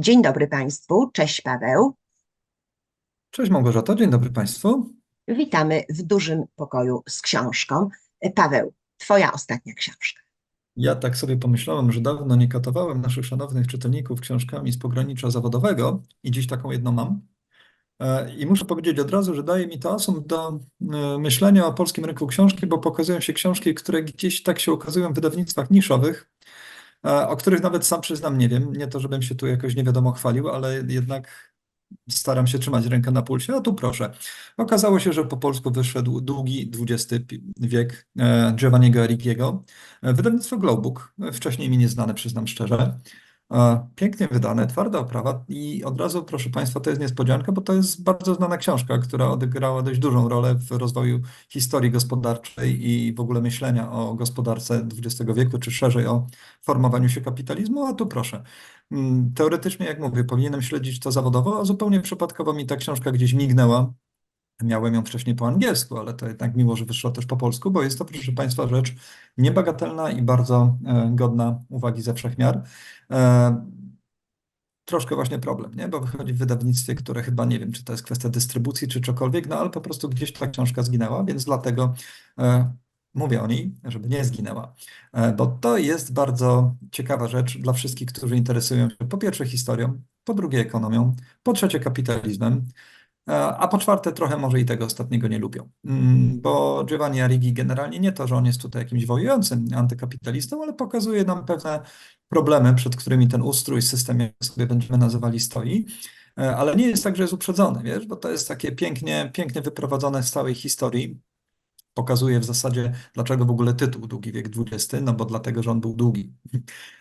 Dzień dobry Państwu, cześć Paweł. Cześć Małgorzato, dzień dobry Państwu. Witamy w dużym pokoju z książką. Paweł, Twoja ostatnia książka. Ja tak sobie pomyślałem, że dawno nie katowałem naszych szanownych czytelników książkami z pogranicza zawodowego i dziś taką jedną mam. E, I muszę powiedzieć od razu, że daje mi to asumpt do e, myślenia o polskim rynku książki, bo pokazują się książki, które gdzieś tak się ukazują w wydawnictwach niszowych, o których nawet sam przyznam nie wiem. Nie to, żebym się tu jakoś nie wiadomo chwalił, ale jednak staram się trzymać rękę na pulsie, a tu proszę. Okazało się, że po polsku wyszedł długi XX wiek e, Giovanniego Arrighiego. E, Wydawnictwo Glowbook, e, wcześniej mi nieznane, przyznam szczerze. E, Pięknie wydane, twarda oprawa i od razu, proszę Państwa, to jest niespodzianka, bo to jest bardzo znana książka, która odegrała dość dużą rolę w rozwoju historii gospodarczej i w ogóle myślenia o gospodarce XX wieku, czy szerzej o formowaniu się kapitalizmu, a tu proszę. Mm, Teoretycznie, jak mówię, powinienem śledzić to zawodowo, a zupełnie przypadkowo mi ta książka gdzieś mignęła. Miałem ją wcześniej po angielsku, ale to jednak miło, że wyszła też po polsku, bo jest to, proszę Państwa, rzecz niebagatelna i bardzo e, godna uwagi ze wszechmiar. E, troszkę właśnie problem, nie? Bo wychodzi w wydawnictwie, które chyba nie wiem, czy to jest kwestia dystrybucji, czy cokolwiek, no ale po prostu gdzieś ta książka zginęła, więc dlatego e, mówię o niej, żeby nie zginęła. Bo to jest bardzo ciekawa rzecz dla wszystkich, którzy interesują się po pierwsze historią, po drugie ekonomią, po trzecie kapitalizmem, a po czwarte trochę może i tego ostatniego nie lubią. Mm, Bo Giovanni Arrighi generalnie nie to, że on jest tutaj jakimś wojującym antykapitalistą, ale pokazuje nam pewne problemy, przed którymi ten ustrój, system, jak sobie będziemy nazywali, stoi. E, Ale nie jest tak, że jest uprzedzony, wiesz, bo to jest takie pięknie, pięknie wyprowadzone z całej historii pokazuje w zasadzie, dlaczego w ogóle tytuł Długi wiek XX, no bo dlatego, że on był długi.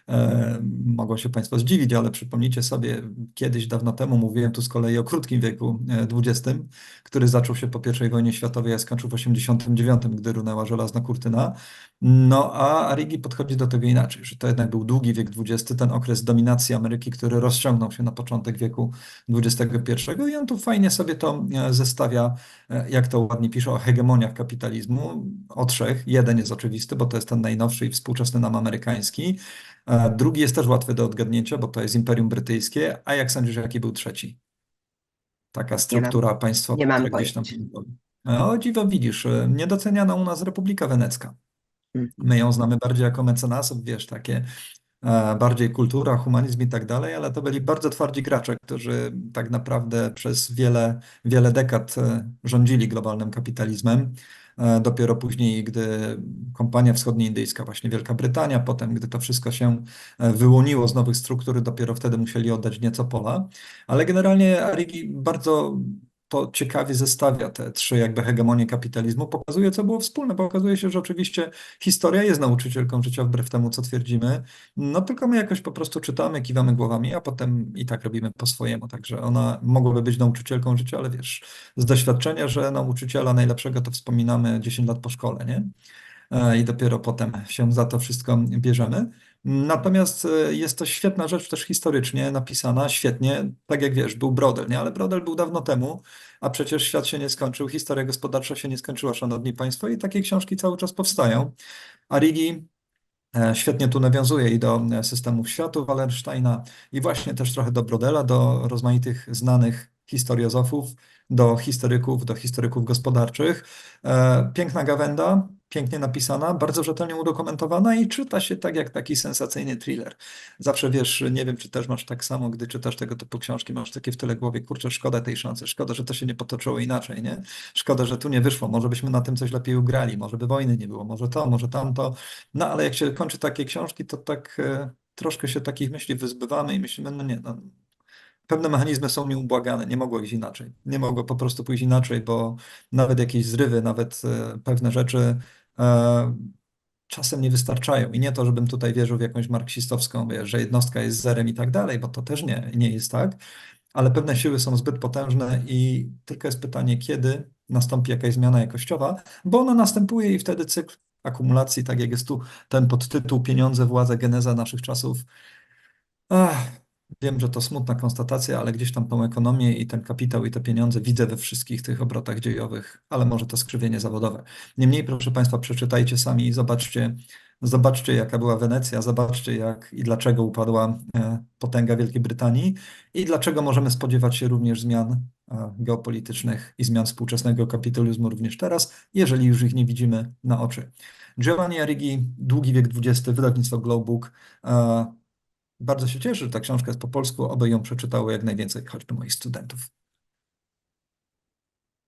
E, mogą się Państwo zdziwić, ale przypomnijcie sobie, kiedyś dawno temu mówiłem tu z kolei o krótkim wieku XX, który zaczął się po I wojnie światowej, a skończył w 89, gdy runęła żelazna kurtyna. No a Arrighi podchodzi do tego inaczej, że to jednak był długi wiek XX, ten okres dominacji Ameryki, który rozciągnął się na początek wieku XXI i on tu fajnie sobie to e, zestawia, e, jak to ładnie pisze, o hegemoniach kapitalizmu, o trzech. Jeden jest oczywisty, bo to jest ten najnowszy i współczesny nam amerykański. E, Drugi jest też łatwy do odgadnięcia, bo to jest Imperium Brytyjskie. A jak sądzisz, jaki był trzeci? Taka struktura państwowa, nie mam gdzieś tam... pojęcia. O dziwo, widzisz, e, niedoceniana u nas Republika Wenecka. Mhm. My ją znamy bardziej jako mecenasów, wiesz, takie e, bardziej kultura, humanizm i tak dalej, ale to byli bardzo twardzi gracze, którzy tak naprawdę przez wiele, wiele dekad e, rządzili globalnym kapitalizmem. E, Dopiero później, gdy kompania wschodnioindyjska, właśnie Wielka Brytania, potem, gdy to wszystko się e, wyłoniło z nowych struktur, dopiero wtedy musieli oddać nieco pola. Ale generalnie Arrighi bardzo to ciekawie zestawia te trzy jakby hegemonie kapitalizmu, pokazuje, co było wspólne, bo okazuje się, że oczywiście historia jest nauczycielką życia wbrew temu, co twierdzimy, no tylko my jakoś po prostu czytamy, kiwamy głowami, a potem i tak robimy po swojemu, także ona mogłaby być nauczycielką życia, ale wiesz, z doświadczenia, że nauczyciela najlepszego to wspominamy 10 lat po szkole, nie? E, I dopiero potem się za to wszystko bierzemy. Natomiast e, jest to świetna rzecz też historycznie napisana, świetnie, tak jak wiesz, był Brodel, nie? Ale Brodel był dawno temu, a przecież świat się nie skończył, historia gospodarcza się nie skończyła, szanowni państwo, i takie książki cały czas powstają. Arrighi e, świetnie tu nawiązuje i do e, systemów światu Wallersteina i właśnie też trochę do Brodela, do rozmaitych znanych historiozofów, do historyków, do historyków gospodarczych. E, Piękna gawenda, pięknie napisana, bardzo rzetelnie udokumentowana i czyta się tak jak taki sensacyjny thriller. Zawsze wiesz, nie wiem, czy też masz tak samo, gdy czytasz tego typu książki, masz takie w tyle głowie, kurczę, szkoda tej szansy, szkoda, że to się nie potoczyło inaczej, nie? Szkoda, że tu nie wyszło, może byśmy na tym coś lepiej ugrali, może by wojny nie było, może to, może tamto. No ale jak się kończy takie książki, to tak e, troszkę się takich myśli wyzbywamy i myślimy, no nie, no, pewne mechanizmy są nieubłagane, nie mogło iść inaczej. Nie mogło po prostu pójść inaczej, bo nawet jakieś zrywy, nawet e, pewne rzeczy e, czasem nie wystarczają. I nie to, żebym tutaj wierzył w jakąś marksistowską, wiesz, że jednostka jest zerem i tak dalej, bo to też nie, nie jest tak, ale pewne siły są zbyt potężne i tylko jest pytanie, kiedy nastąpi jakaś zmiana jakościowa, bo ona następuje i wtedy cykl akumulacji, tak jak jest tu ten podtytuł Pieniądze, władza, geneza naszych czasów. Ach, Wiem, że to smutna konstatacja, ale gdzieś tam tą ekonomię i ten kapitał i te pieniądze widzę we wszystkich tych obrotach dziejowych, ale może to skrzywienie zawodowe. Niemniej, proszę Państwa, przeczytajcie sami i zobaczcie, Zobaczcie, jaka była Wenecja, zobaczcie, jak i dlaczego upadła e, potęga Wielkiej Brytanii i dlaczego możemy spodziewać się również zmian e, geopolitycznych i zmian współczesnego kapitalizmu również teraz, jeżeli już ich nie widzimy na oczy. Giovanni Arrighi, Długi wiek XX, wydawnictwo Glowbook. Bardzo się cieszę, że ta książka jest po polsku, oby ją przeczytało jak najwięcej, choćby moich studentów.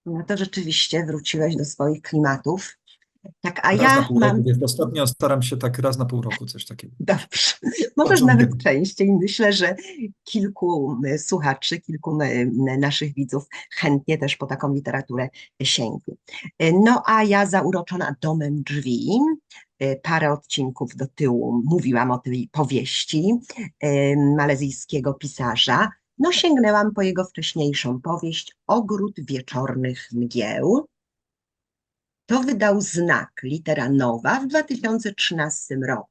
No to rzeczywiście wróciłeś do swoich klimatów. Tak, a Raz na ja pół mam. roku, więc ostatnio staram się tak raz na pół roku coś takiego. Dobrze. Możesz nawet częściej. Myślę, że kilku słuchaczy, kilku naszych widzów chętnie też po taką literaturę sięgnie. E, No a ja zauroczona domem drzwi, parę odcinków do tyłu mówiłam o tej powieści e, malezyjskiego pisarza. No sięgnęłam po jego wcześniejszą powieść Ogród Wieczornych Mgieł. To wydał Znak, litera nowa w 2013 roku.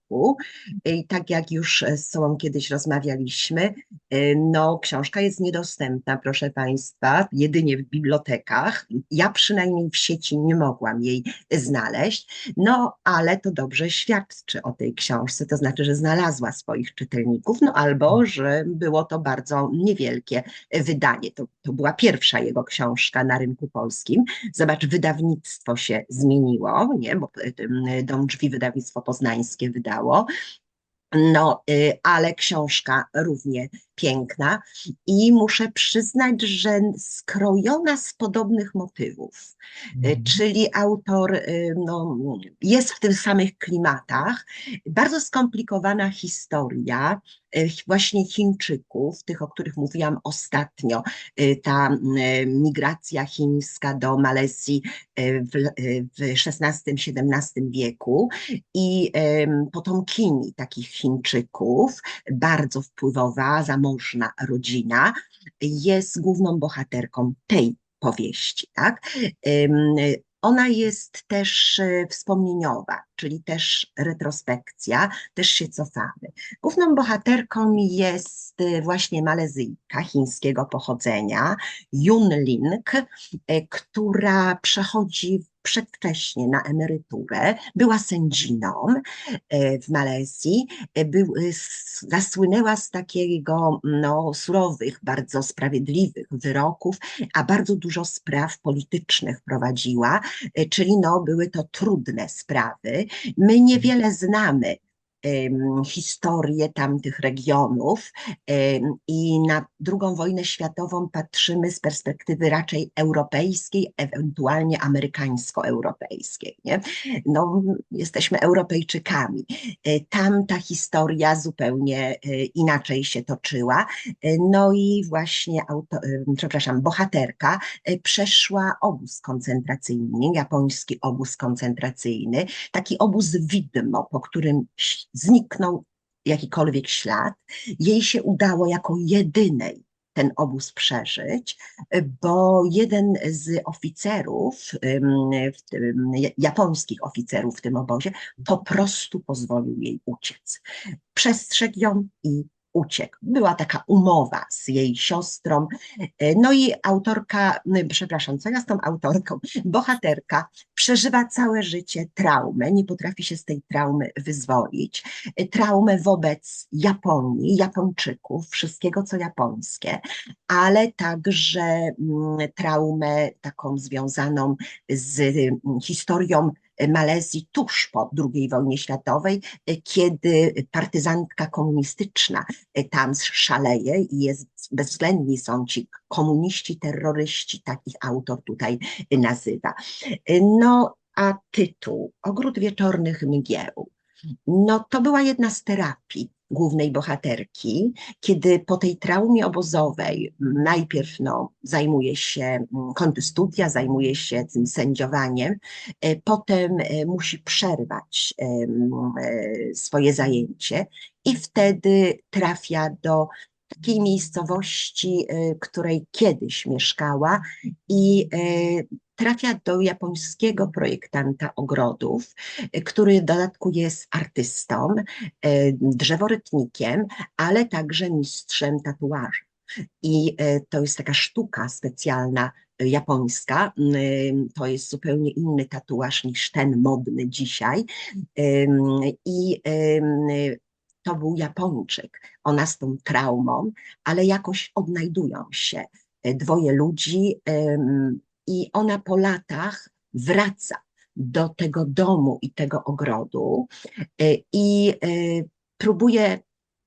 I tak jak już z sobą kiedyś rozmawialiśmy, y, no książka jest niedostępna, proszę Państwa, jedynie w bibliotekach. Ja przynajmniej w sieci nie mogłam jej znaleźć, no ale to dobrze świadczy o tej książce, to znaczy, że znalazła swoich czytelników, no albo, że było to bardzo niewielkie wydanie. To, to była pierwsza jego książka na rynku polskim. Zobacz, wydawnictwo się zmieniło, nie? bo y, Dom Drzwi wydawnictwo poznańskie wydało. No, y, ale książka równie piękna i muszę przyznać, że skrojona z podobnych motywów, Mhm. czyli autor y, no, jest w tych samych klimatach. Bardzo skomplikowana historia właśnie Chińczyków, tych, o których mówiłam ostatnio, y, ta y, migracja chińska do Malezji w, XVI-XVII wieku i potomkini takich Chińczyków, bardzo wpływowa, zamożna rodzina, jest główną bohaterką tej powieści, tak? Ona jest też e, wspomnieniowa, czyli też retrospekcja, też się cofamy. Główną bohaterką jest e, właśnie Malezyjka chińskiego pochodzenia, Yun Ling, e, która przechodzi przedwcześnie na emeryturę, była sędziną e, w Malezji, e, był, e, zasłynęła z takiego no, surowych, bardzo sprawiedliwych wyroków, a bardzo dużo spraw politycznych prowadziła, czyli no, były to trudne sprawy. My niewiele znamy historię tamtych regionów i na II wojnę światową patrzymy z perspektywy raczej europejskiej, ewentualnie amerykańsko-europejskiej. Nie? No, jesteśmy Europejczykami. E, Tam ta historia zupełnie e, inaczej się toczyła. E, No i właśnie, auto, przepraszam, bohaterka przeszła obóz koncentracyjny, japoński obóz koncentracyjny, taki obóz widmo, po którym zniknął jakikolwiek ślad. Jej się udało jako jedynej ten obóz przeżyć, bo jeden z oficerów, tym, ja- japońskich oficerów w tym obozie, po prostu pozwolił jej uciec. Przestrzegł ją i uciekł. Była taka umowa z jej siostrą. E, No i autorka, przepraszam, co ja z tą autorką? Bohaterka przeżywa całe życie traumę, nie potrafi się z tej traumy wyzwolić. E, Traumę wobec Japonii, Japończyków, wszystkiego co japońskie, ale także traumę taką związaną z historią Malezji tuż po II wojnie światowej, e, kiedy partyzantka komunistyczna e, tam szaleje i jest, bezwzględni są ci komuniści, terroryści, takich autor tutaj nazywa. E, No, a tytuł Ogród Wieczornych Mgieł. No, to była jedna z terapii głównej bohaterki, kiedy po tej traumie obozowej najpierw no, zajmuje się, m, kończy zajmuje się tym sędziowaniem, e, potem e, musi przerwać e, swoje zajęcie i wtedy trafia do takiej miejscowości, której kiedyś mieszkała i trafia do japońskiego projektanta ogrodów, e, który w dodatku jest artystą, e, drzeworytnikiem, ale także mistrzem tatuaży. I e, to jest taka sztuka specjalna japońska. Ym, To jest zupełnie inny tatuaż niż ten modny dzisiaj. I to był Japończyk. Ona z tą traumą, ale jakoś odnajdują się dwoje ludzi i ona po latach wraca do tego domu i tego ogrodu e, i e, próbuje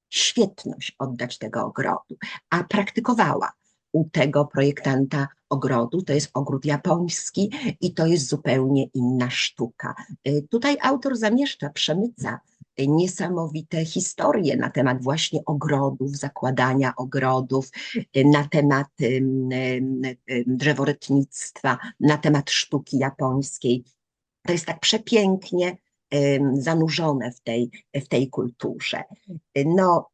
świetność oddać tego ogrodu, a praktykowała u tego projektanta ogrodu. To jest ogród japoński i to jest zupełnie inna sztuka. Y, Tutaj autor zamieszcza, przemyca y, niesamowite historie na temat właśnie ogrodów, zakładania ogrodów, y, na temat drzeworytnictwa, na temat sztuki japońskiej. To jest tak przepięknie zanurzone w tej, w tej kulturze. No,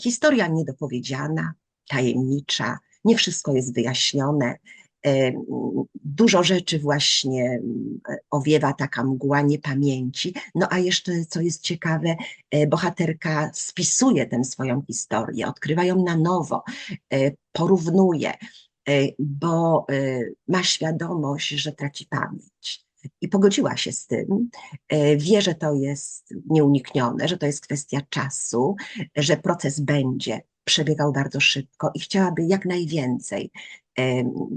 historia niedopowiedziana, tajemnicza, nie wszystko jest wyjaśnione. Em, Dużo rzeczy właśnie mm, owiewa taka mgła niepamięci. No a jeszcze, co jest ciekawe, e, bohaterka spisuje tę swoją historię, odkrywa ją na nowo, e, porównuje, e, bo e, ma świadomość, że traci pamięć. I pogodziła się z tym, e, wie, że to jest nieuniknione, że to jest kwestia czasu, że proces będzie przebiegał bardzo szybko i chciałaby jak najwięcej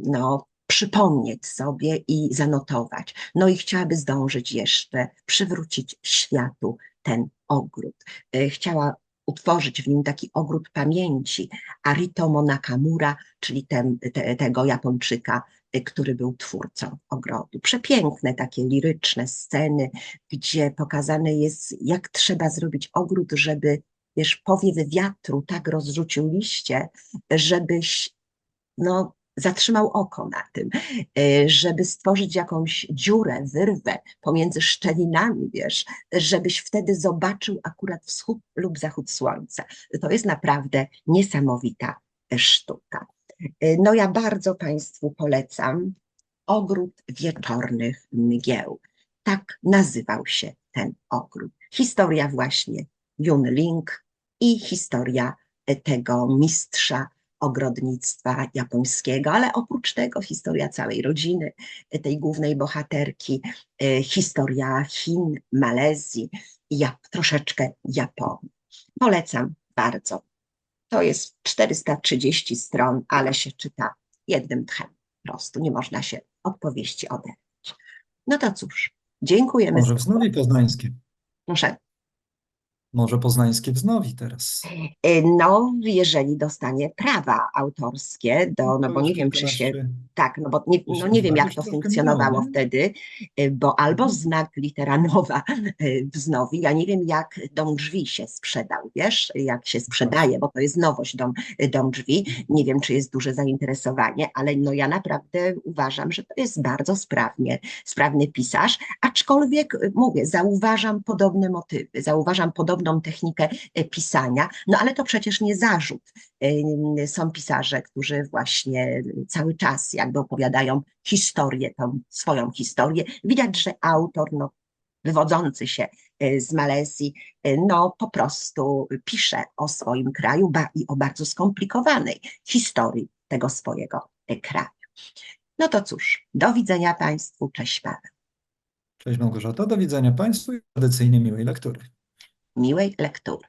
no, przypomnieć sobie i zanotować. No i chciałaby zdążyć jeszcze przywrócić światu ten ogród. E, Chciała utworzyć w nim taki ogród pamięci Aritomo Nakamura, czyli ten, te, tego Japończyka, e, który był twórcą ogrodu. Przepiękne takie liryczne sceny, gdzie pokazane jest, jak trzeba zrobić ogród, żeby wiesz, powiew wiatru tak rozrzucił liście, żebyś no, zatrzymał oko na tym, e, żeby stworzyć jakąś dziurę, wyrwę pomiędzy szczelinami, wiesz, żebyś wtedy zobaczył akurat wschód lub zachód słońca. To jest naprawdę niesamowita sztuka. E, No ja bardzo Państwu polecam Ogród Wieczornych Mgieł. Tak nazywał się ten ogród. Historia właśnie Yun Ling i historia tego mistrza ogrodnictwa japońskiego, ale oprócz tego historia całej rodziny, tej głównej bohaterki, e, historia Chin, Malezji i ja, troszeczkę Japonii. Polecam bardzo. To jest 430 stron, ale się czyta jednym tchem. Po prostu nie można się od powieści oderwać. No to cóż, dziękujemy. Może wznowi poznańskie. Proszę. Może poznańskie wznowi teraz. Y, No, jeżeli dostanie prawa autorskie, do, no To bo nie wiem, czy się, tak, no bo nie, no nie wiem, jak to funkcjonowało wtedy, y, bo albo Mhm. znak litera nowa y, wznowi, ja nie wiem, jak dom drzwi się sprzedał, wiesz, jak się sprzedaje, bo to jest nowość dom, dom drzwi, nie wiem, czy jest duże zainteresowanie, ale no ja naprawdę uważam, że to jest bardzo sprawnie, sprawny pisarz, aczkolwiek mówię, zauważam podobne motywy, zauważam technikę e, pisania, no ale to przecież nie zarzut. E, Są pisarze, którzy właśnie cały czas jakby opowiadają historię, tą swoją historię. Widać, że autor, no, wywodzący się e, z Malezji, e, no po prostu pisze o swoim kraju ba- i o bardzo skomplikowanej historii tego swojego e, kraju. No to cóż, do widzenia Państwu, cześć Paweł. Cześć Małgorzata, do widzenia Państwu i tradycyjnie miłej lektury. Miłej lektury.